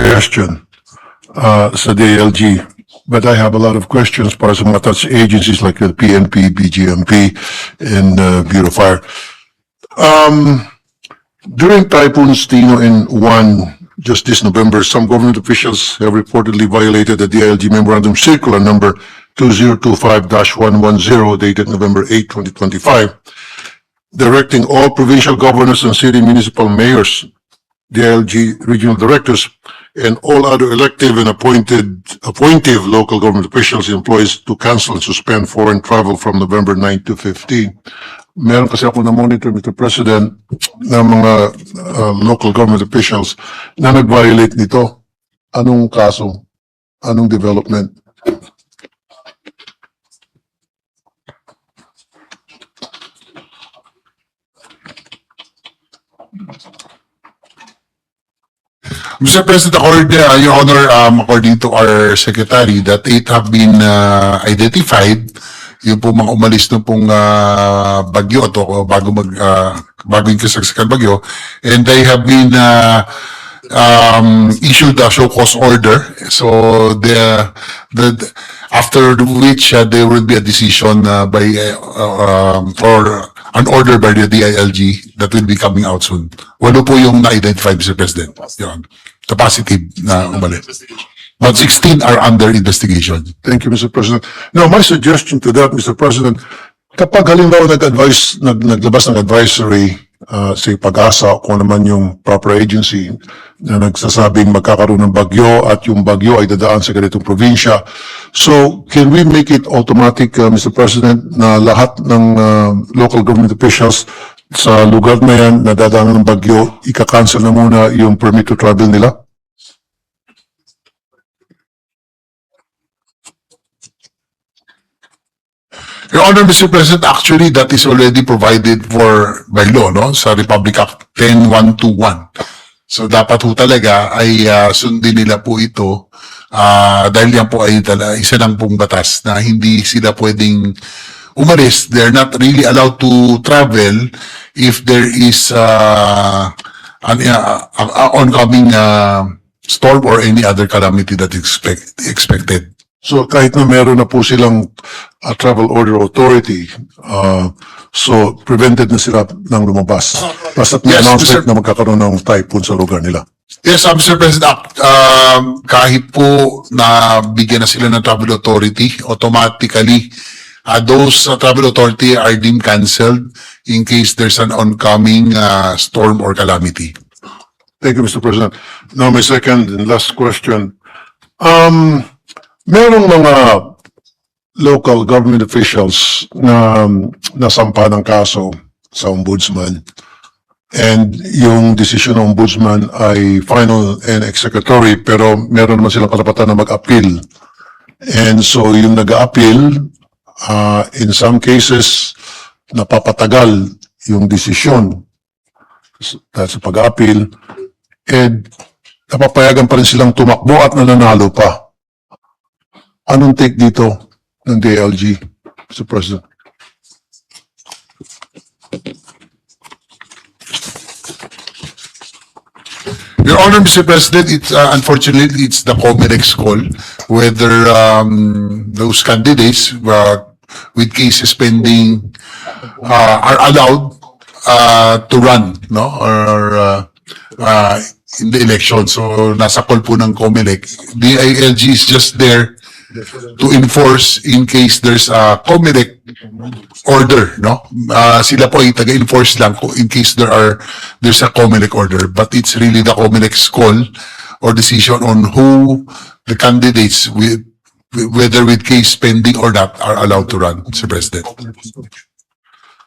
suggestion uh, sa DLG. But I have a lot of questions para sa mga touch agencies like the PNP, BGMP, and uh, Bureau of Fire. Um, during typhoons Tino and Juan just this November, some government officials have reportedly violated the DILG Memorandum Circular Number 2025-110 dated November 8, 2025, directing all provincial governors and city municipal mayors, DILG regional directors, and all other elective and appointed, appointive local government officials employees to cancel and suspend foreign travel from November 9 to 15. Meron kasi ako na-monitor, Mr. President, ng mga uh, local government officials na nag-violate nito. Anong kaso? Anong development? Mr. President, according, uh, Your Honor, um, according to our secretary, that eight have been uh, identified, yung po mga umalis na pong uh, bagyo to bago mag uh, bago yung kasagsagan bagyo and they have been uh, um, issued a show cause order so the the after which uh, there will be a decision uh, by uh, um, or an order by the DILG that will be coming out soon. Walo po yung na-identify, Mr. President. Yun. The positive na umalis. But 16 are under investigation. Thank you, Mr. President. Now, my suggestion to that, Mr. President, kapag halimbawa nag-advise, nag, naglabas ng advisory, uh, say pag-asa, kung naman yung proper agency na nagsasabing magkakaroon ng bagyo at yung bagyo ay dadaan sa ganitong probinsya. So, can we make it automatic, uh, Mr. President, na lahat ng uh, local government officials sa lugar na yan na dadaan ng bagyo, ika-cancel na muna yung permit to travel nila? Your Honor, Mr. President, actually that is already provided for by law, no? Sa Republic Act 10121. So dapat po talaga ay ah, sundin nila po ito ah, dahil yan po ay tala, isa lang pong batas na hindi sila pwedeng umalis. They're not really allowed to travel if there is uh, an uh, uh, oncoming uh, storm or any other calamity that is expect, expected. So kahit na meron na po silang uh, travel order authority, uh, so prevented na sila ng lumabas. Basta't may Yes, announcement Mr. na magkakaroon ng typhoon sa lugar nila. Yes, uh, Mr. President, um, kahit po na bigyan na sila ng travel authority, automatically, uh, those uh, travel authority are deemed canceled in case there's an oncoming uh, storm or calamity. Thank you, Mr. President. Now, my second and last question. Um, merong mga local government officials na nasampa ng kaso sa ombudsman. And yung decision ng ombudsman ay final and executory pero meron naman silang karapatan na mag-appeal. And so yung nag-appeal, uh, in some cases, napapatagal yung desisyon dahil sa pag-appeal and napapayagan pa rin silang tumakbo at nananalo pa. Anong take dito ng DLG, Mr. President? Your Honor, Mr. President, it's uh, unfortunately it's the Comelec call whether um, those candidates uh, with cases pending uh, are allowed uh, to run, no, or uh, uh, in the election. So nasa call po ng Comelec. DILG is just there to enforce in case there's a Comelec order, no? Uh, sila po ay taga-enforce lang in case there are there's a Comelec order, but it's really the Comelec's call or decision on who the candidates with whether with case pending or not are allowed to run, Mr. President.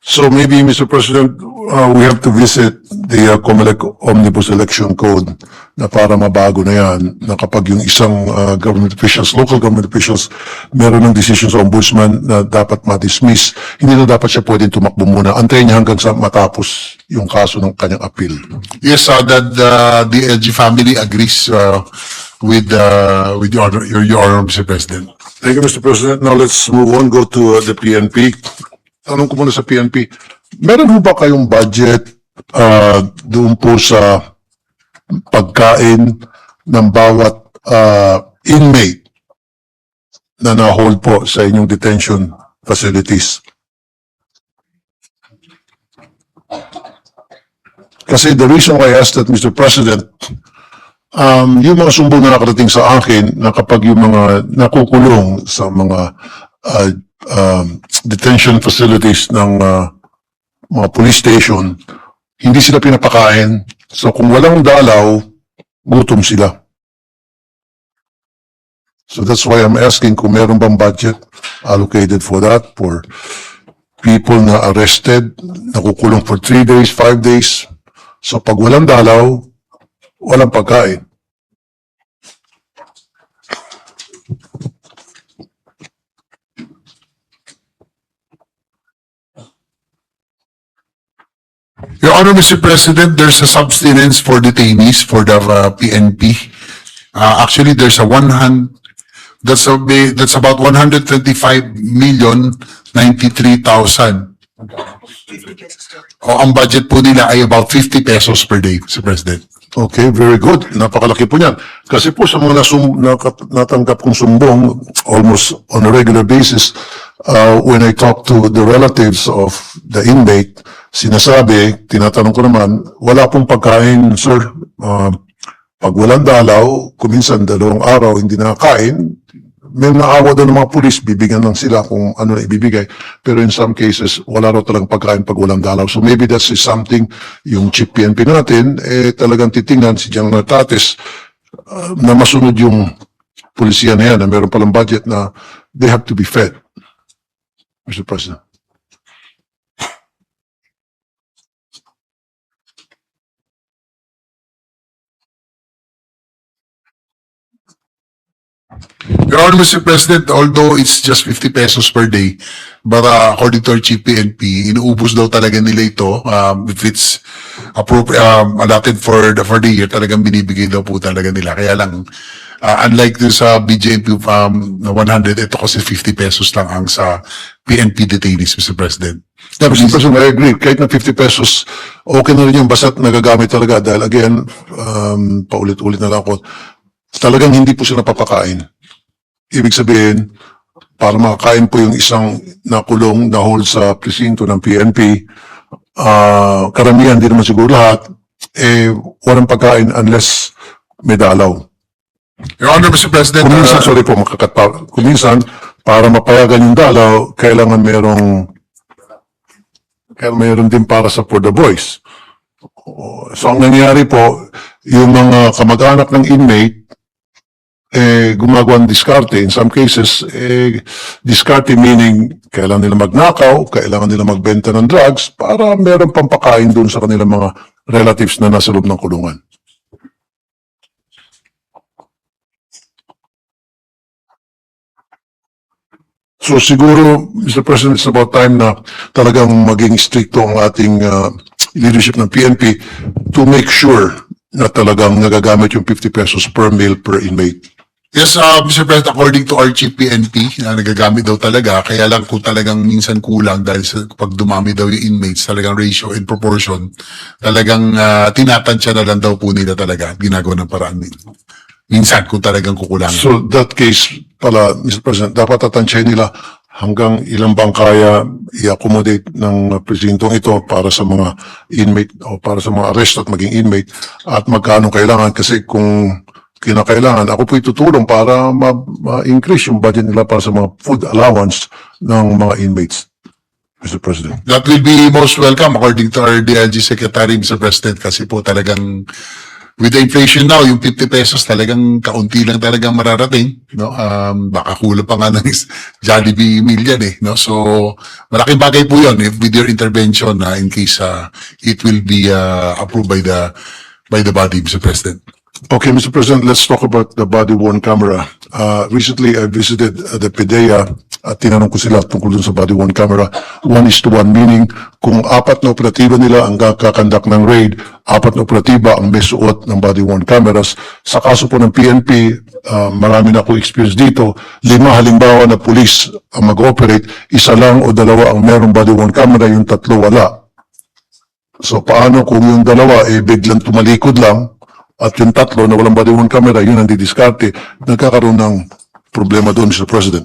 So maybe, Mr. President, uh, we have to visit the uh, COMELEC Omnibus Election Code na para mabago na yan, na kapag yung isang uh, government officials, local government officials, meron ng decision sa ombudsman na dapat ma-dismiss, hindi na dapat siya pwedeng tumakbo muna. Antayin niya hanggang sa matapos yung kaso ng kanyang appeal. Yes, uh, that the DLG family agrees uh, with uh, with your honor, your, your honor, Mr. President. Thank you, Mr. President. Now let's move on, go to uh, the PNP. Tanong ko muna sa PNP. Meron ho ba kayong budget uh, doon po sa pagkain ng bawat ah, inmate na na-hold po sa inyong detention facilities? Kasi the reason why I asked that, Mr. President, um, yung mga sumbong na nakarating sa akin na kapag yung mga nakukulong sa mga uh, um, detention facilities ng uh, mga police station, hindi sila pinapakain. So kung walang dalaw, gutom sila. So that's why I'm asking kung meron bang budget allocated for that, for people na arrested, nakukulong for three days, five days. So pag walang dalaw, walang pagkain. Your Honor, Mr. President, there's a subsistence for detainees for the uh, PNP. Uh, actually, there's a one hun, that's a, ba- that's about one hundred twenty-five million ninety-three thousand. O, ang budget po nila ay about fifty pesos per day, Mr. President. Okay, very good. Napakalaki po niyan. Kasi po sa mga nasum, natanggap kong sumbong almost on a regular basis, uh, when I talk to the relatives of the inmate, sinasabi, tinatanong ko naman, wala pong pagkain, sir. Uh, pag walang dalaw, kuminsan dalawang araw hindi nakakain, may naawa doon ng mga pulis, bibigyan lang sila kung ano na ibibigay. Pero in some cases, wala raw talagang pagkain pag walang dalaw. So maybe that's something, yung chip PNP natin, eh talagang titingnan si General Tates uh, na masunod yung pulisiya na yan, na meron palang budget na they have to be fed. Mr. President. Your Honor, Mr. President, although it's just 50 pesos per day, but uh, according to our chief PNP, inuubos daw talaga nila ito. Um, if it's appropriate, um, allotted for the, for the year, talagang binibigay daw po talaga nila. Kaya lang, uh, unlike dun sa BJMP um, na 100, ito kasi 50 pesos lang ang sa PNP detainees, Mr. President. Yeah, Mr. President, I agree. Kahit na 50 pesos, okay na rin yung basta't nagagamit talaga. Dahil again, um, paulit-ulit na lang ako, talagang hindi po sila napapakain. Ibig sabihin, para makakain po yung isang nakulong na hold sa presinto ng PNP, ah karamihan, di naman siguro lahat, eh, walang pagkain unless may dalaw. Your Honor, Mr. President, Kuminsan, uh, sorry po, makakat pa. Kuminsan, para mapayagan yung dalaw, kailangan merong kaya mayroon din para sa for the boys. So, ang nangyayari po, yung mga kamag-anak ng inmate, eh, gumagawa ng diskarte. In some cases, eh, diskarte meaning, kailangan nila magnakaw, kailangan nila magbenta ng drugs para meron pampakain dun sa kanilang mga relatives na nasa loob ng kulungan. So siguro, Mr. President, it's about time na talagang maging stricto ang ating uh, leadership ng PNP to make sure na talagang nagagamit yung 50 pesos per meal per inmate. Yes, uh, Mr. President, according to our chief PNP, na nagagamit daw talaga, kaya lang kung talagang minsan kulang dahil sa, pag dumami daw yung inmates, talagang ratio and proportion, talagang uh, tinatansya na lang daw po nila talaga, ginagawa ng paraan nila. Minsan kung talagang kukulangan. So that case pala, Mr. President, dapat tatansyahin nila hanggang ilang bang kaya i-accommodate ng presintong ito para sa mga inmate o para sa mga arrest at maging inmate at magkano kailangan kasi kung kinakailangan, ako po itutulong para ma- ma-increase yung budget nila para sa mga food allowance ng mga inmates. Mr. President. That will be most welcome according to our DLG Secretary, Mr. President, kasi po talagang with the inflation now, yung 50 pesos talagang kaunti lang talagang mararating, no? Um, baka kulang pa nga ng Jollibee meal yan eh, no? So, malaking bagay po yun if with your intervention na in case uh, it will be uh, approved by the by the body, Mr. President. Okay, Mr. President, let's talk about the body-worn camera. Uh, recently, I visited uh, the PDEA at tinanong ko sila tungkol dun sa body-worn camera. One is to one, meaning kung apat na operatiba nila ang kakandak ng raid, apat na operatiba ang may suot ng body-worn cameras. Sa kaso po ng PNP, uh, marami na ako experience dito, lima halimbawa na pulis ang mag-operate, isa lang o dalawa ang merong body-worn camera, yung tatlo wala. So paano kung yung dalawa eh biglang tumalikod lang at yung tatlo na walang body worn camera, yun ang didiskarte, nagkakaroon ng problema doon, Mr. President.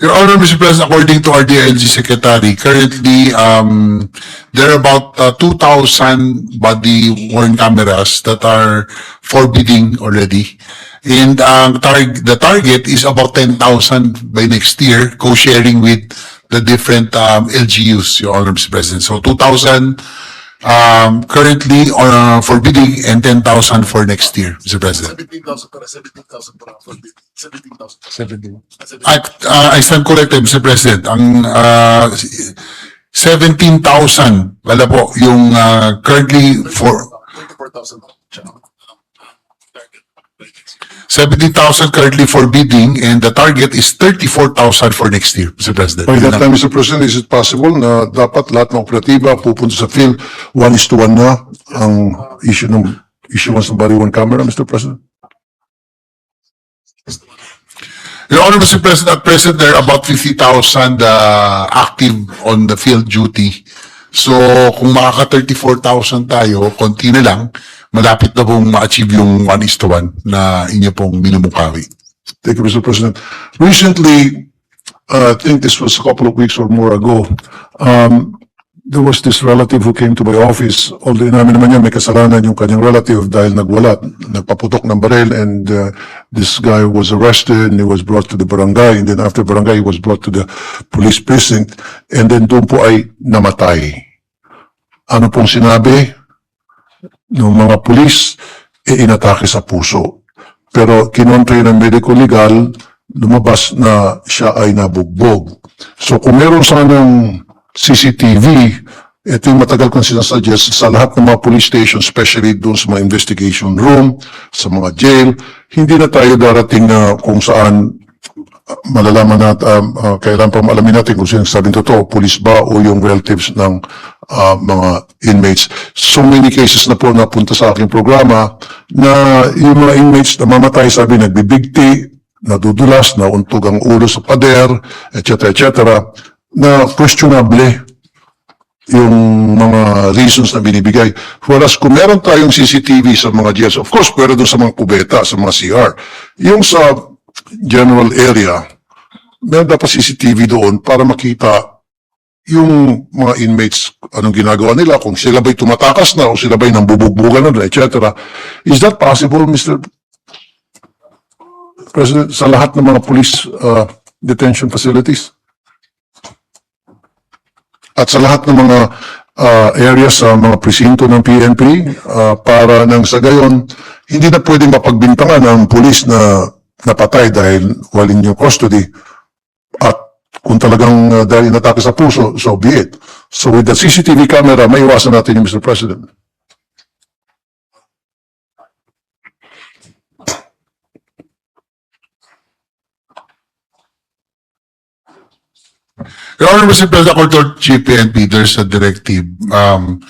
Your Honor, Mr. President, according to our DILG Secretary, currently, um, there are about uh, 2,000 body worn cameras that are forbidding already. And ang targ the target is about 10,000 by next year, co-sharing with the different um, LGUs, Your Honor, Mr. President. So 2,000 um, currently uh, forbidding and 10,000 for next year, Mr. President. 17,000 para 17,000 para 17,000. 17. I, uh, I stand corrected, Mr. President. Ang uh, 17,000, wala po, yung uh, currently for 24,000. Tsaka, um, target. 17,000 currently for bidding and the target is 34,000 for next year, Mr. President. By that time, Mr. President, is it possible na dapat lahat ng operatiba pupunta sa field, one is to one na ang issue ng issuance ng body worn camera, Mr. President? Your Honor, Mr. President, at present, there are about 50,000 uh, active on the field duty. So, kung makaka 34,000 tayo, konti na lang, malapit na pong ma-achieve yung 1 is to 1 na inyo pong minumukawi. Thank you, Mr. President. Recently, uh, I think this was a couple of weeks or more ago, um, there was this relative who came to my office, although namin naman niya may kasalanan yung kanyang relative dahil nagwala, nagpaputok ng baril and uh, this guy was arrested and he was brought to the barangay and then after barangay he was brought to the police precinct and then doon po ay namatay. Ano pong sinabi ng mga pulis? E inatake sa puso pero kinontre ng medical legal, lumabas na siya ay nabugbog. So kung meron sanang CCTV, ito yung matagal kong sinasuggest sa lahat ng mga police station, especially doon sa mga investigation room, sa mga jail, hindi na tayo darating na kung saan uh, malalaman natin, um, uh, kailan pa malamin natin kung sino sabing totoo, police ba o yung relatives ng uh, mga inmates. So many cases na po napunta sa aking programa na yung mga inmates na mamatay, sabi nagbibigti, nadudulas, nauntog ang ulo sa pader, etc. etc. na questionable yung mga reasons na binibigay. Whereas kung meron tayong CCTV sa mga jails, of course, pwede doon sa mga kubeta, sa mga CR. Yung sa general area, meron dapat CCTV doon para makita yung mga inmates, anong ginagawa nila, kung sila ba'y tumatakas na o sila ba'y nambubugbugan na, etc. Is that possible, Mr. President, sa lahat ng mga police uh, detention facilities? At sa lahat ng mga uh, areas sa mga presinto ng PNP uh, para nang sa gayon, hindi na pwedeng mapagbintangan ng pulis na napatay dahil walin yung custody. At kung talagang uh, dahil inatake sa puso, so be it. So with the CCTV camera, may iwasan natin yung Mr. President. Your Honor, Mr. President, according to GPNP, there's a directive, um,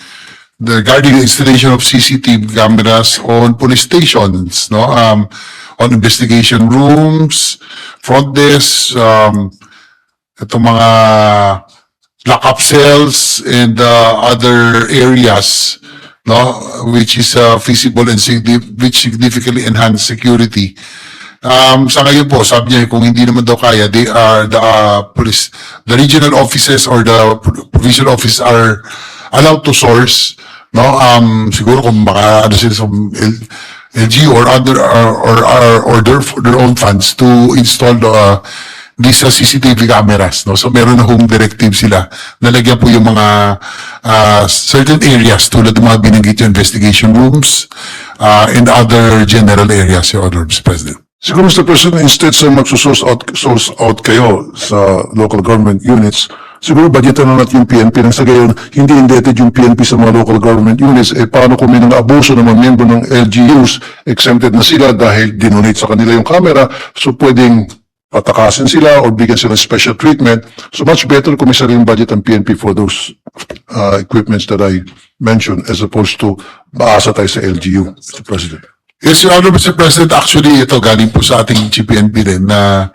regarding the installation of CCTV cameras on police stations, no? Um, on investigation rooms, front desks, um, itong mga lock-up cells and, uh, other areas, no? Which is, uh, feasible and signi- which significantly enhance security. Um, sa ngayon po, sabi niya, kung hindi naman daw kaya, they are, the uh, police, the regional offices or the provincial office are allowed to source, no? Um, siguro kung baka, ano sila sa LG or other, or, or, or, or their, their own funds to install the, uh, these uh, CCTV cameras, no? So meron na home directive sila. Nalagyan po yung mga uh, certain areas tulad ng mga binanggit yung investigation rooms uh, and other general areas, Your Honor, Mr. President. Siguro, Mr. President, instead sa magsusource out, source out kayo sa local government units, siguro budgetan na natin yung PNP nang sa gayon, hindi indebted yung PNP sa mga local government units, eh paano kung may nang abuso ng mga miyembro ng LGUs, exempted na sila dahil dinonate sa kanila yung camera, so pwedeng patakasin sila or bigyan sila special treatment. So much better kung may sariling budget ang PNP for those uh, equipments that I mentioned as opposed to maasa tayo sa LGU, Mr. President. Yes, Your Honor, Mr. President, actually, ito galing po sa ating GPNP din na